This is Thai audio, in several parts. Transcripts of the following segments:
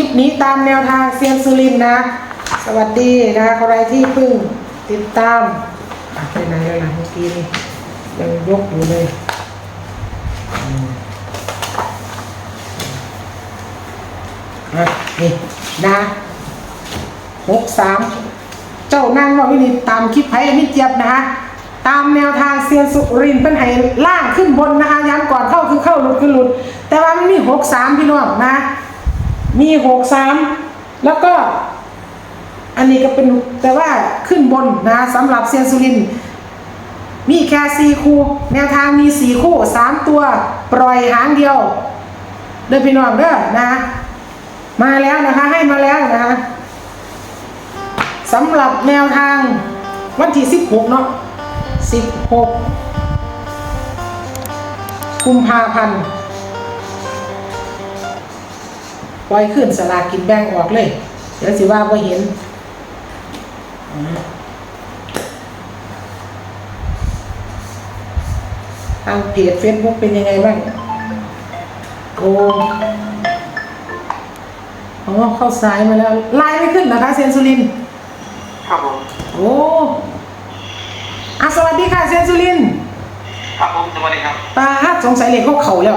ลิปนี้ตามแนวทางเซียนสุรินนะ สวัสดีนะใครที่เพิ่งติดตามอะไปไหนแล้วล่ะเมื่อกี้นี่ยังยกอยู่เลยอืมอะนี่นะหกสามเจ้านางว่าวินิตามคลิปไพ่มิเจียบนะคะตามแนวทางเซียนสุรินเป็นไห้ล่างขึ้นบนนะคะย้ำก่อนเข้าคือเข้าหลุดคือหลุด แต่ว่ามันมีหกสามพี่น้องนะ มีหกสามแล้วก็ อันนี้ก็เป็นแต่ว่าขึ้นบนนะสำหรับเซียนสุรินมีแค่สี่คู่ แนวทางมีสี่คู่สามตัว ปล่อยหางเดียวเด้อพี่น้องเด้อนะ มาแล้วนะคะให้มาแล้วนะคะสำหรับแนวทางวันที่สิบหกเนาะสิบหกกุมภาพันธ์ ปล่อยขึ้นสลากกินแบ่งออกเลย เดี๋ยวสิว่าไ่เห็นอ่าทางเพจเฟซบุ๊กเป็นยังไงบ้างโอ้อ๋อเข้าซ้ายมาแล้วไลน์ไม่ขึ้นนะคะเซยนสุรินทร์ครับผม โอ้อะสวัสดีค่ะเซยนสุรินทร์ครับผม สวัสดีครับตาฮัดสงสัยเหล็กเขาเข่าแล้ว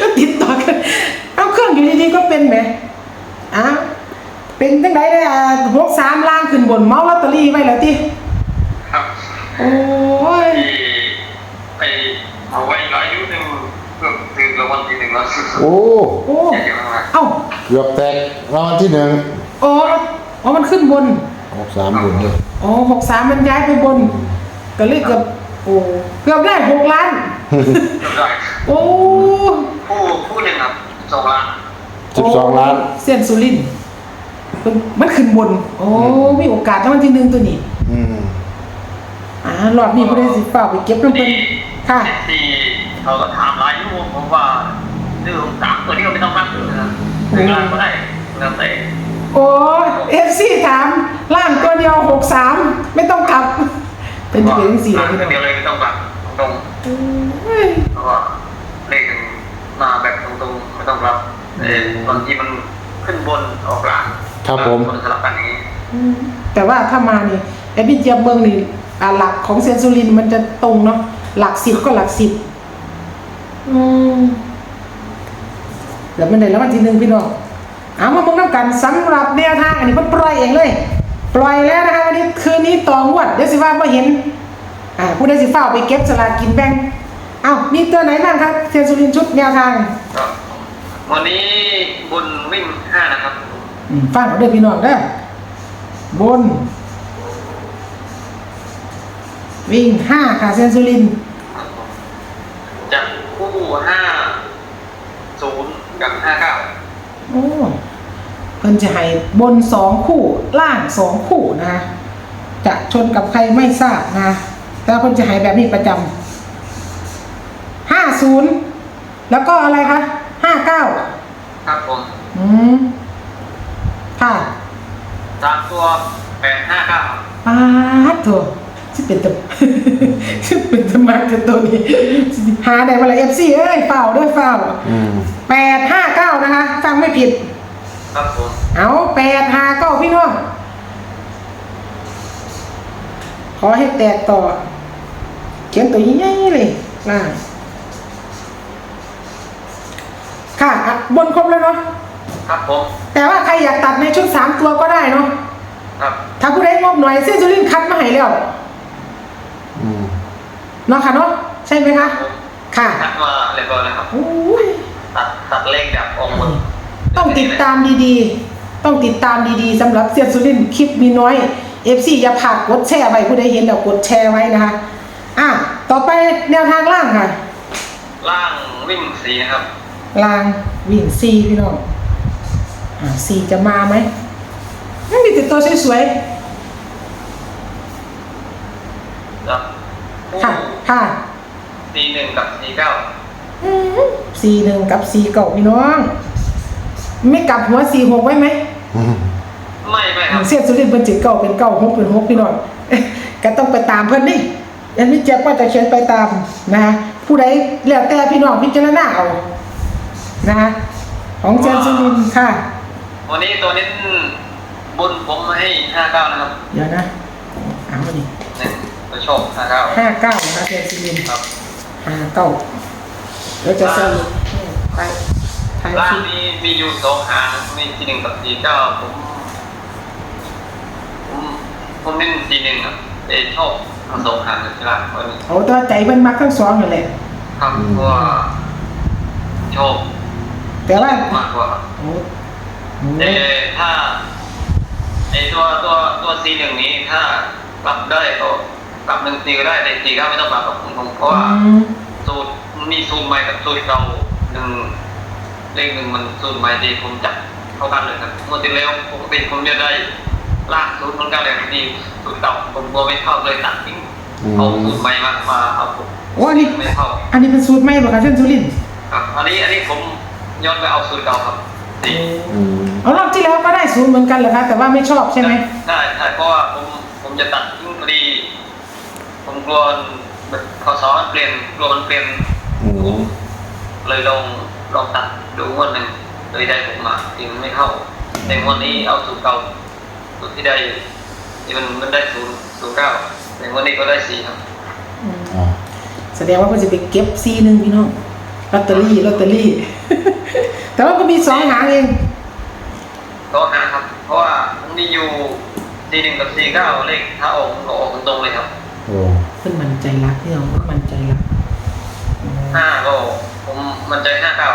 ก็ติดต่อกัน เป็นไหมอ้าวเป็นตั้งไหนได้อะหกสามล่างขึ้นบนเมาส์ลอตเตอรี่ไว้แล้วที่ครับโอ้ยที่ไปเอาไว้อีกอายุหนึ่งเพื่อถึงรางวัลที่หนึ่งแล้วโอ้โอ้อยากจะมาเอ้าเกือบแตกรางวัลที่หนึ่งโอ้อ๋อมันขึ้นบนหกสามหมื่นเลยอ๋อหกสามมันย้ายไปบน ก็เลยเกือบโอ้เกือบได้หกล้าน จำได้โอ้ ผู้ผู้หนึ่งครับสองล้าน สิบสองล้าน เส้นสุรินทร์มันมันขึ้นบน โอ้มีโอกาสรางวัลที่หนึ่งตัวนี้อืมอ่ารอบนี้ผู้ได้สิเปล่าไปเก็บลงเป็นค่ะที่เขาก็ถามหลายชั่วโมงผมว่าเรื่องสามตัวนี้ก็ไม่ต้องนับเลยนะหนึ่งล้านก็ได้แล้วแต่โอ้เอฟซีถามล่างตัวเดียวหกสามไม่ต้องกลับ เป็นจะเป็นสี่ล้านพี่น้องเดียวเลยไม่ต้องกลับตรงเฮ้ยๆเพราะว่าเลขมันมาแบบตรงๆไม่ต้องกลับ เออบางทีมันขึ้นบนออกหลังครับผม นสลับกันอย่างนี้แต่ว่าถ้ามานี่ไอ้พี่เจี๊ยบเมืองนี่อ่าหลักของเซนซูรินทร์มันจะตรงเนาะหลักสิบก็หลักสิบอืมแล้วมันได้แล้ววันที่หนึ่งพี่น้องเอามาเบิ่งน้ำกันสำหรับแนวทางอันนี้เพิ่นปล่อยเองเลย ปล่อยแล้วนะคะวันนี้คืนนี้ต่องวดเดี๋ยวสิว่าบ่เห็น อ่าผู้ใดสิเฝ้าไปเก็บสลากกินแบ่งเอ้ามีตัวไหนบ้างครับเซนซูรินทร์ชุดแนวทางครับ วันนี้บนวิ่งห้านะครับ อืมฟังเอาเด้อพี่น้องเด้อบน วิ่งห้าค่ะเซนซูรินทร์จับคู่ห้าศูนย์กับห้าเก้าโอ้เพิ่นจะให้บนสองคู่ล่างสองคู่นะ จะชนกับใครไม่ทราบนะ แต่เพิ่นจะให้แบบนี้ประจำห้าศูนย์แล้วก็อะไรคะ ห้าเก้าครับผมอืมค่ะสามตัวแปดห้าเก้าปาดโถสิเป็นตัว สิเป็นตัวมากกับตัวนี้หาได้มาเลยเอฟซีเอ้ยเฝ้าด้วยเฝ้าอืมแปดห้าเก้านะคะ ฟังไม่ผิด ครับผมเอาแปดห้าเก้าพี่น้องขอให้แตกต่อ เขียนตัวใหญ่ๆเลยล่าง ค่ะอะบนครบแล้วเนาะครับผมแต่ว่าใครอยากตัดในชุดสามตัวก็ได้เนาะครับถ้าผู้ใดงบหน่อยเส้นจุลินคัดมาให้แล้วอืมเนาะค่ะเนาะใช่ไหมคะค่ะทักมาเรียบร้อยแล้วครับโอ้ยตัดตัดเลขแบบองค์หมดต้องติดตามดีๆ ต้องติดตามดีๆสำหรับเซียนสุรินทร์คลิปมีน้อย FC อย่าผากกดแชร์ไว้ผู้ใดเห็นแล้วกดแชร์ไว้นะคะ อะ ต่อไปแนวทางล่างค่ะ ล่างวิ่งสีนะครับ ล่างวิ่งซีพี่น้องอ่าซีจะมาไหมไม่มีติดตัวสวยครับคู่ๆค่ะค่ะสีหนึ่งกับสีเก้าซีหนึ่งกับซีเก่าพี่น้อง ไม่กลับหัวซีหกไว้ไหมอืมไม่ไม่ครับเสียสุรินทร์เป็นจิตเก่าเป็นเก่าหกเป็นหกพี่น้องก็ต้องไปตามเพื่อนนี่อันนี้เจ๊ก็จะเขียนไปตามนะฮะผู้ใดแล้วแต่พี่น้องพิจารณาเอา นะฮะของเจนสุรินทร์ค่ะ วันนี้ตัวนี้บนผมให้ห้าเก้านะครับ เดี๋ยวนะเอาดิหนึ่งตัวโชคห้าเก้าห้าเก้านะคะเซียนสุรินทร์ครับห้าเก้าแล้วจะสรุปไปถ่ายล่าคงลิปนี้มีอยู่สองหางมีทีหนึ่งกับทีเก้าผมผมผมเน้นทีหนึ่งครับแต่ชอบทั้งสองหางเลยที่ล่างวันนี้เอาตัวใจเพิ่นมักทั้งสองอยู่แหละครับเพราะว่าชอบ แต่ว่ามากกว่าครับโอ้โหแต่ถ้าไอตัวตัวตัวซีหนึ่งนี้ถ้าปรับได้ก็ปรับหนึ่งซีก็ได้แต่ซีก็ไม่ต้องปรับกับผมเพราะว่าอืมสูตรมีสูตรใหม่กับสูตรเก่าหนึ่งเลขหนึ่งมันสูตรใหม่ที่ผมจับเข้ากันเลยครับเมื่อที่แล้วปกติผมจะได้ลากสูตรเหมือนกันเลยที่สูตรเก่าผมกลัวไม่เข้าเลยตัดทิ้งเอาสูตรใหม่มามาเอาผมโอ้อันนี้ไม่เข้าอันนี้เป็นสูตรใหม่ป่ะคะเซียนสุรินทร์ครับอันนี้อันนี้ผม ย้อนไปเอาสูตรเก่าครับสี่อืมเอารอบที่แล้วก็ได้ศูนย์เหมือนกันเหรอคะแต่ว่าไม่ชอบใช่ไหมใช่ใช่เพราะว่าผมผมจะตัดทิ้งพอดี ผมกลัวแบบพอสอนเปลี่ยนกลัวมันเปลี่ยนอืมเลยลองลองตัดดูงวดหนึ่งเลยได้ผมมาจริงไม่เข้าแต่งวดนี้เอาสูตรเก่าสูตรที่ได้ที่มันมันได้ศูนย์ศูนย์เก้าแต่งวดนี้ก็ได้สี่ครับ อ่าแสดงว่าเพิ่นจะไปเก็บซีหนึ่งพี่น้องลอตเตอรี่ลอตเตอรี่ แต่ว่าก็มีสองหางเองก็หาครับ เพราะว่ามันมีอยู่สี่หนึ่งกับสี่เก้าเลขถ้าออกมันก็ออกตรงๆเลยครับโอ้เพิ่นมันใจรักพี่น้องเพิ่นมันใจรักห้าก็ผมมันใจห้าเก้า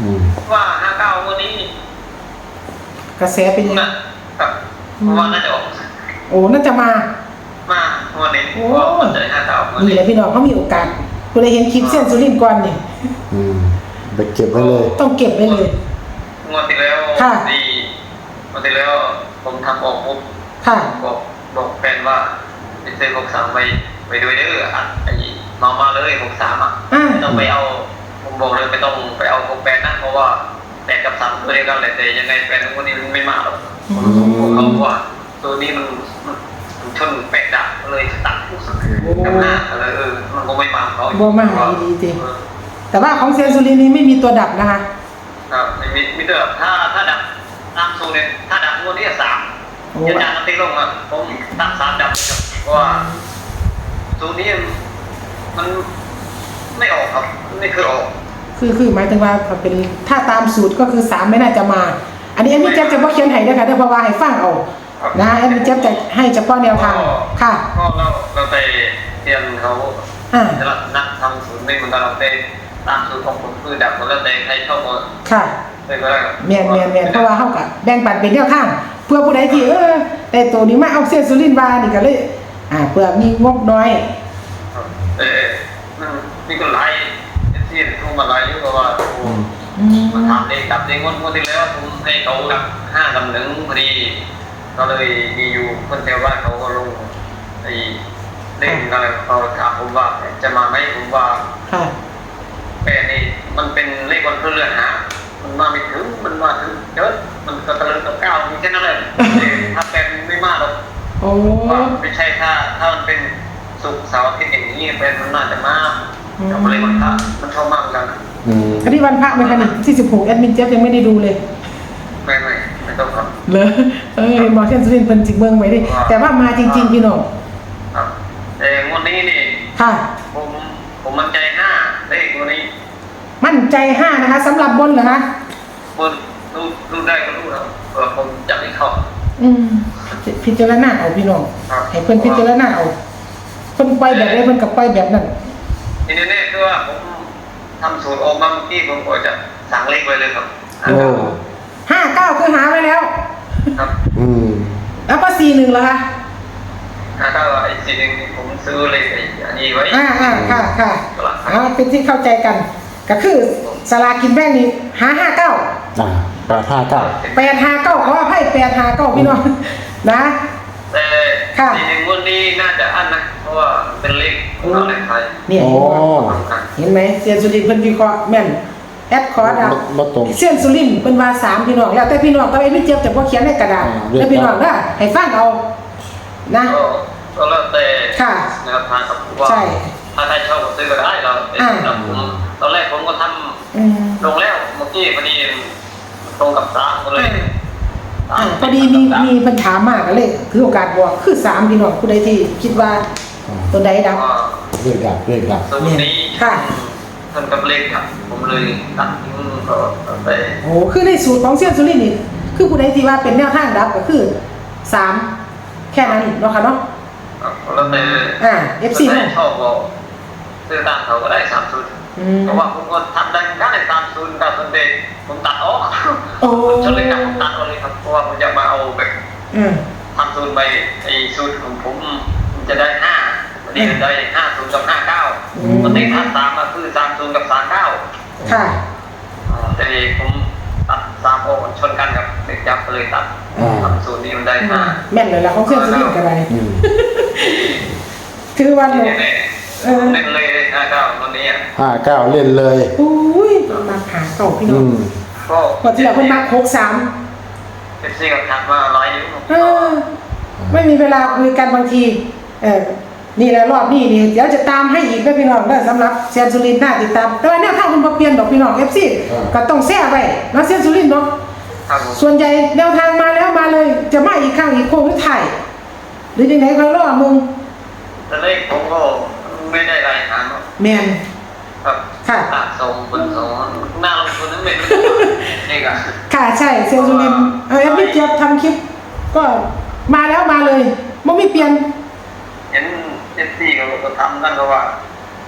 อืมว่าห้าเก้าวันนี้กระแสเป็นยังไงนะครับเพราะว่าน่าจะออกโอ้น่าจะมา มาวันนี้โอ้เพราะว่ามันใจห้าเก้าวันนี่นี้แหละพี่น้องเขามีโอกาสคุณได้เห็นคลิปเส้นสุรินทร์ก่อนนี่อืม ไปเก็บไว้เลย ต้องเก็บไว้เลย งวดที่แล้วค่ะ ดีงวดที่แล้วผมทำออกปุ๊บค่ะบอกบอกแฟนว่าไปซื้อหกสามไปไปด้วยเด้ออะไอ้มามาเลยหกสามอะอ่าไม่ต้องไปเอาผมบอกเลยไม่ต้องไปเอาหกแปดนะเพราะว่าแปดกับสามตัวเดียวกันเลยแต่ยังไงแฟนคนนี้มันไม่มาหรอกผมบอกเขาว่าตัวนี้มันมันมันชนแปดดับเลยตัดกับหน้าอะไรเออมันก็ไม่มาเขาบ่มาหาดีจริง เออ แต่ว่าของเซนสุรินทร์นี้ไม่มีตัวดับนะคะครับไม่มีมิเตอร์ถ้าถ้าดับตามสูตรเนี่ยถ้าดับงวดนี้สามโอ้อาจารย์นักตีลงอะผมตัดสามดับครับเพราะว่าสูตรนี้มันไม่ออกครับไม่เคยออก คือคือหมายถึงว่าเป็นถ้าตามสูตรก็คือสามไม่น่าจะมา อันนี้อันนี้เจ๊บจะบ่เขียนให้นะคะแต่เพราะว่าให้ฟังเอานะอันนี้เจ๊บจะให้เฉพาะแนวทางค่ะก็เราเราไปเรียนเขาอ่าจะรับนักทำสูตรไม่เหมือนกันเราไป ตามสูตรของผมคือดับหมดแล้วแต่ใครชอบหมดค่ะเลยก็ได้ครับแมนแมนแมนเพราะว่าเขากับแบ่งปันเป็นแนวทาง เพื่อผู้ใดที่เออได้ตัวนี้มาเอาเส้นสุรินทร์บานี่ก็เลย อ่าเพื่อมีงบน้อยครับเออมันมีคนไลน์ที่โทรมาไลน์อยู่ก็ว่าโอ้อืมมาทำเองดับเองงวดงวดที่แล้วผมให้เขาดับห้าดำหนึ่งพอดีก็เลยมีอยู่คนแถวบ้านเขาก็ลงไอ้เล่นอะไรเขาถามผมว่าจะมาไหมผมว่าค่ะแปดนี่ มันเป็นเลขวันพฤหัสหามันมาไม่ถึงมันมาถึงเยอะมันก็ตะลึงกับเก้ามีแค่นั้นเลยถ้าแปดไม่มากหรอกโอ้ว่าไม่ใช่ถ้าถ้ามันเป็นสุกร์เสาร์อาทิตย์อย่างนี้เป็นมันน่าจะมากกับเลขวันพระมันชอบมากเหมือนกันอืมอันนี้วันพระไหมคะนี่ที่สิบหกแอดมินเจ๊บยังไม่ได้ดูเลยไม่ไม่ไม่ต้องครับเหรอเออหมอเส้นสุรินทร์เป็นจิกเมืองไว้ดิแต่ว่ามาจริง ๆ พี่น้องครับแต่งวดนี้นี่ค่ะผมผมมั่นใจห้าเลขตัวนี้ มั่นใจห้านะคะสำหรับบนเหรอคะบนรู้รู้ได้ก็รู้แล้วเออผมจับไม่เข้า อืมพิจารณาเอาพี่น้องครับ ให้เพิ่นพิจารณาเอาเพิ่นไปแบบใดเพิ่นกับไปแบบนั้นทีนี้เนี่ยคือว่าผมทำสูตรออกมาเมื่อกี้ผมก็จะสั่งเลขไว้เลยครับโอ้ห้าเก้าคือหาไว้แล้ว ครับอืมแล้วก็สี่หนึ่งเหรอคะถ้าไอ้สิ่งหนึ่งที่ผมซื้อเลขไอ้อันนี้ไว้อ่าอ่าค่ะค่ะอ่าเป็นที่เข้าใจกัน ก็คือสลากินแบ่งนี่หาห้าเก้าอ่าแปดห้าเก้าแปดห้าเก้าขออภัยแปดห้าเก้าพี่น้องนะ แต่ค่ะสิ่งหนึ่งวันนี้น่าจะอันนะ เพราะว่าเป็นเลขของเราในไทยเนี่ยโอ้เห็นไหมเซียนสุรินทร์เพิ่นวิเคราะห์แม่นแอดคอร์ดอะบ่ตรง เซียนสุรินทร์เพิ่นว่าสามพี่น้องแล้วแต่พี่น้องก็ไอ้พี่เจี๊ยบจะบ่เขียนในกระดาษอ่าเรียก แล้วพี่น้องก็ให้ฟังเอานะ ก็ก็แล้วแต่ค่ะนะครับทางกับว่าใช่ ถ้าใครชอบก็ซื้อก็ได้เราแต่อ่าสำหรับผม ตอนแรกผมก็ทำอืมลงแล้วเมื่อกี้พอดีตรงกับตาก็เลยอ่าพอดีมีมีปัญหามากก็เลยถือโอกาสบอกคือสามพี่น้องผู้ใดที่คิดว่าตัวใดดังก็เรียกดับเรียกดับสูตรนี้ค่ะ ท่านกับเลขครับ ผมเลยตัดทิ้งก็ไปโอ้คือในสูตรของเซียนสุรินทร์นี่คือผู้ใดที่ว่าเป็นแนวทางดับก็คือสามแค่นั้นเนาะค่ะเนาะแล้วแต่อ่า FC คนไหเนาะนชอบก็ซื้อตามเขาก็ได้สามศูนย์อืม เพราะว่าผมก็ทำได้ได้ตามศูนย์กับคนเด็กผมตัดออกโอ้ผมชนเลยครับผมตัดออกเลยครับเพราะว่าผมจะมาเอาแบบอืมทำศูนย์ไปไอ้ศูนย์ของผมมันจะได้ห้าวันนี้มันได้ห้าศูนย์กับห้าเก้าวันนี้ถ้าสามมาคือสามศูนย์กับสามเก้าค่ะแต่ผมตัดสามโออกชนกันกับเด็กยับก็เลยตัดอ่าทำศูนย์นี้มันได้อืห้ามแม่นเลยละของเซียนสุรินทร์ก็ได้อืมคือวันที่เนี่ยแน่ เออๆเล่นเลยห้าเก้าวันนี้ห้าเก้าเล่นเลย อุ้ยมาหาเก่าพี่น้อืองม ก็พอที่เราเพิ่นมาหกสามเอฟซีกับทักมาร้อยนิ้วเออ ไม่มีเวลาคุยกันบางที เออนี่แหละรอบนี้นี่เดี๋ยวจะตามให้อีกนะพี่น้องนะสำหรับเซียนสุรินทร์น่าติดตามแต่ว่าแนวทางมันบ่เปลี่ยนดอกพี่น้องเอฟซีก็ต้องแซ่ไว้นะเซียนสุรินทร์เนาะ ครับผมส่วนใหญ่แนวทางมาแล้วมาเลย จะมาอีกครั้งอีกโค้งหรือไทยหรือยังไงเขารอมึงแต่เลขผมก็ ไม่ได้รายงานหรอกแมนครับค่ะ ตัดทรงบนทรงหน้าลงทุนนั้นไม่รู้นี่ก็ค่ะใช่เซียนสุรินทร์เออเอฟพี่เจี๊ยบทำคลิป ก็มาแล้วมาเลยไม่มีเปลี่ยน เห็นเอฟซีเขาก็ทำกันเพราะว่า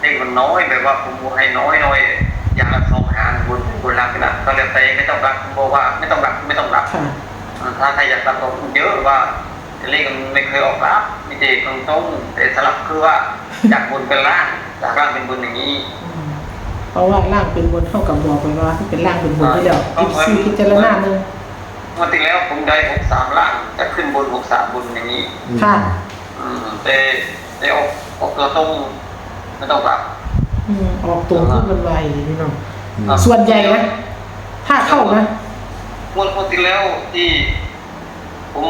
เลขมันน้อยแบบว่าผมให้น้อยน้อยอย่างละสองหางบนบนล่างกันนะก็เลยไปไม่ต้องรับผมบอกว่าไม่ต้องรับไม่ต้องรับค่ะ ถ้าใครอยากรับก็เยอะว่าเลขมันไม่เคยออกรับมีแต่ตรงตรงๆแต่สลับคือว่า จากบนเป็นล่าง จากล่างเป็นบนอย่างนี้เพราะว่าร่างเป็นบนเท่ากับบอกไปว่าเป็นร่างเป็นบนไปแล้วอีกสี่พิจารณาหนึ่งเมื่อที่แล้วผมได้หกสามล่างจะขึ้นบนหกสามบนอย่างนี้ค่ะอืมแต่แต่ออกออกตัวตรงไม่ต้องรับอืมออกตัวขึ้นมันไวนี่น้องอืมครับส่วนใหญ่นะถ้าเข้านะงวดงวดที่แล้วที่ผม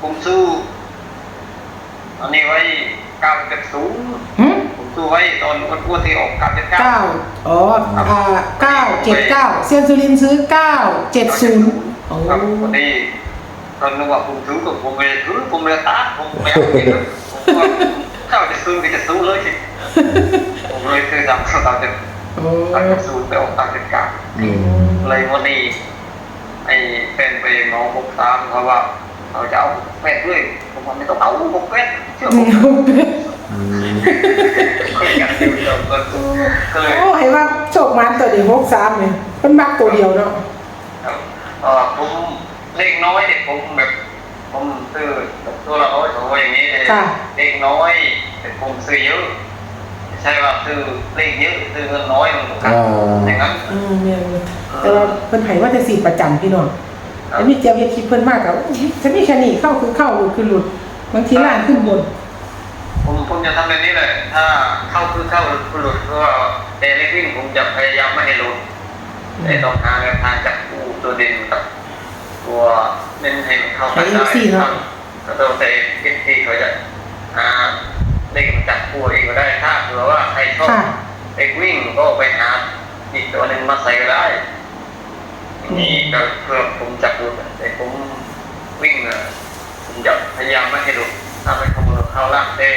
ผมซื้ออันนี้ไว้ เก้าเจ็ดศูนย์หึผมซื้อไว้ตอนงวดงวดที่ออกเก้าเจ็ดเก้า เก้าอ๋ออ่าเก้าเจ็ดเก้าเซียนสุรินทร์ซื้อเก้าเจ็ดศูนย์โอ้ครับพอดีตอนนึกว่าผมซื้อกับผมไม่ได้ซื้อผมเลยตัดผมไม่เอาเองผมว่าเข้าจะซื้อก็จะซื้อเลยสิผมเลยซื้อสามเก้าเจ็ดโอ้เก้าเจ็ดศูนย์ไปออกเก้าเจ็ดเก้า อืมเลยวันนี้ไอ้เป็นไปหมอหกสามเขาว่า เขาจะเอาแปดด้วยผมว่าไม่ต้องเอาหกแปดเชื่อผมอืมคุยกันอยู่เดิมก็ก็เลยโอ้ให้ว่าโชคมันตัวเดียวหกสามเนี่ยมันมักตัวเดียวเนาะเออผมเลขน้อยเด็กผมแบบผมซื้อตัวละร้อยสองร้อยอย่างนี้เลยเลขน้อยแต่ผมซื้อเยอะไม่ใช่ว่าซื้อเลขเยอะซื้อเงินน้อยมันกันอย่างนั้นอืมเนี่ยแต่ว่าเพิ่นให้ว่าจะสีประจำพี่น้อง แล้วมีเจียวเฮ็ดคลิปเพิ่นมากกับฉันมีแค่นี้เข้าคือเข้าหลุดคือหลุดบางทีล่างขึ้นบน ผมผมจะทำแบบนี้แหละถ้าเข้าคือเข้าหลุดคือหลุดเพราะว่าแต่เลขวิ่งผมจะพยายามไม่ให้หลุดแต่ต้องหาแนวทางจับคู่ตัวเด่นกับตัวเน้นให้มันเข้ากันได้ครับก็ต้องแต่เอฟซีเขาจะหาเลขจับคู่เองก็ได้ถ้าเผื่อว่าใครชอบค่ะเด็กวิ่งก็ไปหาอีกตัวหนึ่งมาใส่ก็ได้อย่าง นี้ก็เพื่อผมจับดูแต่ผมวิ่งอะผมจะพยายามไม่ให้หลุดถ้าไม่ขโมยเข้าล่างแต่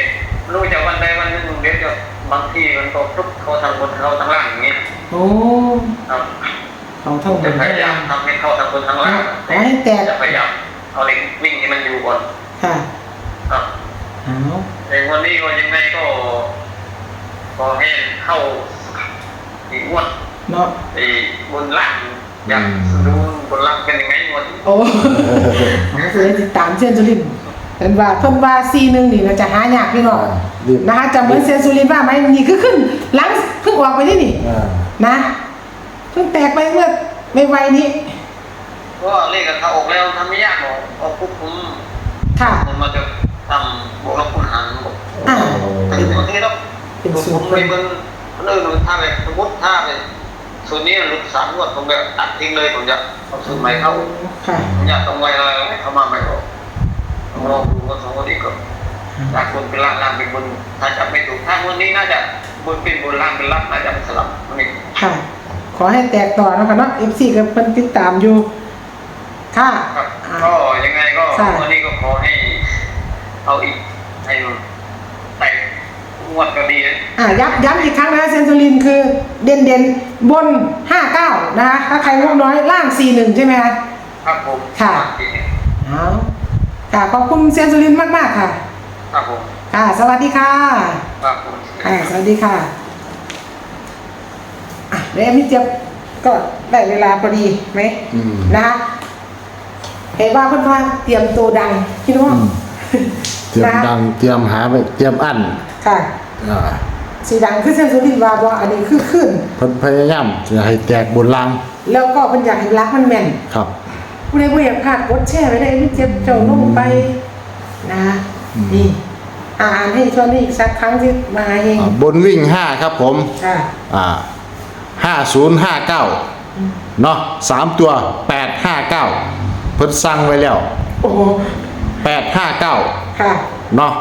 ไม่รู้จะวันใดวันหนึ่งเดี๋ยวจะบางทีมันก็ทุกเขาทางบนเขาทางล่างอย่างนี้โอ้ครับเขาเท่าจะกันพยายามทำให้เข้าทางบนทางล่างขอให้แตกจะพยายามเอาเล็กวิ่งให้มันอยู่ก่อนค่ะครับเอาในวันนี้ก็ยังไงก็ขอให้เข้าอีกงวดเนาะไอ้บนล่าง อยากดูบนล่างเป็นยังไงหมดโอ้เอาคือติดตามเซียนสุรินทร์เห็นว่าเพิ่นว่าซีหนึงนี่นะจะหายากพี่น้องรีบ นะคะจะเหมือนเซียนสุรินทร์ว่าไหมนี่คือขึ้นหลังเพิ่งออกไปนี่นี่อ่านะเพิ่งแตกไปเมื่อไม่ไวนี้ก็เลขกับเขาออกแล้วทำไม่ยากหรอกเอาปุ๊บผมค่ะผมมาจะทำบวกลบคูณหารบอกอ่าถึงบางทีแล้วเป็นสูผตมร ไม่เบิ่งเรื่องหนึ่งถ้าแบบสมมติถ้าไป ส่วนนี้หลุดสามงวดผมแบบตัดทิ้งเลยผมจะเอาสูตรใหม่เข้าค่ะผมอยากต้องไว้อะไรให้เข้ามาใหม่ก็ลองดูว่าสองคนนี้ก็จากบนเป็นล่างล่างเป็นบนถ้าจับไม่ถูกถ้าวันนี้น่าจะบนเป็นบนล่างเป็นล่างน่าจะสลับวันนี้ค่ะ ขอให้แตกต่อนะคะเนาะ FC กับเพิ่นติดตามอยู่ค่ะ ครับอ่าก็ยังไงก็ค่ะวันนี้ก็ขอให้เอาอีกให้แต่ง วดก็ดีนะอ่าย้ำย้ำอีกครั้งนะเซนซูลินคือเด่นเด่นบน59นะคะถ้าใครงบน้อยล่าง41ใช่ไหมคะครับผมค่ะเอาค่ะขอบคุณเซนซูลินมากๆค่ะ ครับผมค่ะสวัสดีค่ะครับผมอ่าสวัสดีค่ะอะแล้วพี่เจี๊ยบก็ได้เวลาพอดีไหมอืมนะคะเห็นว่าเพื่อนว่าเตรียมตัวดังพี่น้องเตรียมดังเตรียมหาไปเตรียมอั้นค่ะ อ่าสีดังคือเส้นสุรินทร์ว่าว่าอันนี้คือขึ้น เพิ่นพยายามจะให้แตกบนลังแล้วก็เป็นอยากให้รักมันแม่นครับ ผู้ใดผู้อยากพลาดกดแช่ไว้ได้พี่เจี๊ยบเจ้าลงไปนะนี่อ่านให้ชวนได้อีกสักครั้งที่มาเองอ่าบนวิ่งห้าครับผม ค่ะ อ่าห้าศูนย์ห้าเก้าเนาะสามตัวแปดห้าเก้าเพิ่นสั่งไว้แล้วโอ้โหแปดห้าเก้าค่ะ เนาะ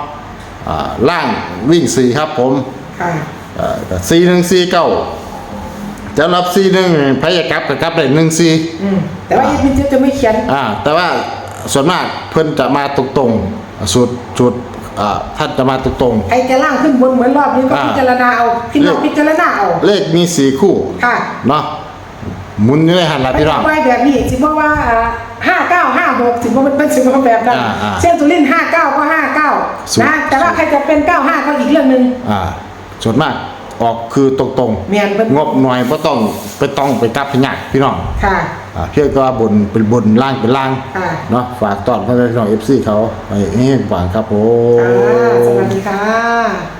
อ่าล่างวิ่งสี่ครับผมค่ะสี่หนึ่งสี่เก้าจะรับสี่หนึ่งพยากลับกับกลับได้หนึ่งสี่อืมแต่ว่าพี่เจี๊ยบจะไม่เขียนอ่าแต่ว่าส่วนมากเพิ่นจะมาตรงๆสุดจุดอ่าท่านจะมาตรงใครจะล่างขึ้นบนเหมือนรอบนี้ก็อ่า พิจารณาเอาพี่น้องเลขพิจารณาเอาๆเลขมีสี่คู่ค่ะ เนาะ หมุนอยู่ในหันละไม่พี่น้องไปแบบนี้สิบอกว่าห้าเก้าห้าหกถึงว่ามันเป็นสิบว่าแบบนั้นอ่าอ่าเช่นตุลินห้าเก้าก็ห้าเก้าสุด นะแต่ว่าใครจะเป็นเก้าห้าก็อีกเรื่องหนึ่ง อ่าส่วนมากออกคือตรงเมียนเป็นๆงบหน่อยบ่ต้องไปต้องไปกลับพยักพี่น้องค่ะ อ่าเพียงก็ว่าบนเป็นบนล่างเป็นล่างค่ะเนาะฝากตอนพ่อแม่พี่น้อง FC เขาไปให้ฟังครับผค่ะมสวัสดีค่ะ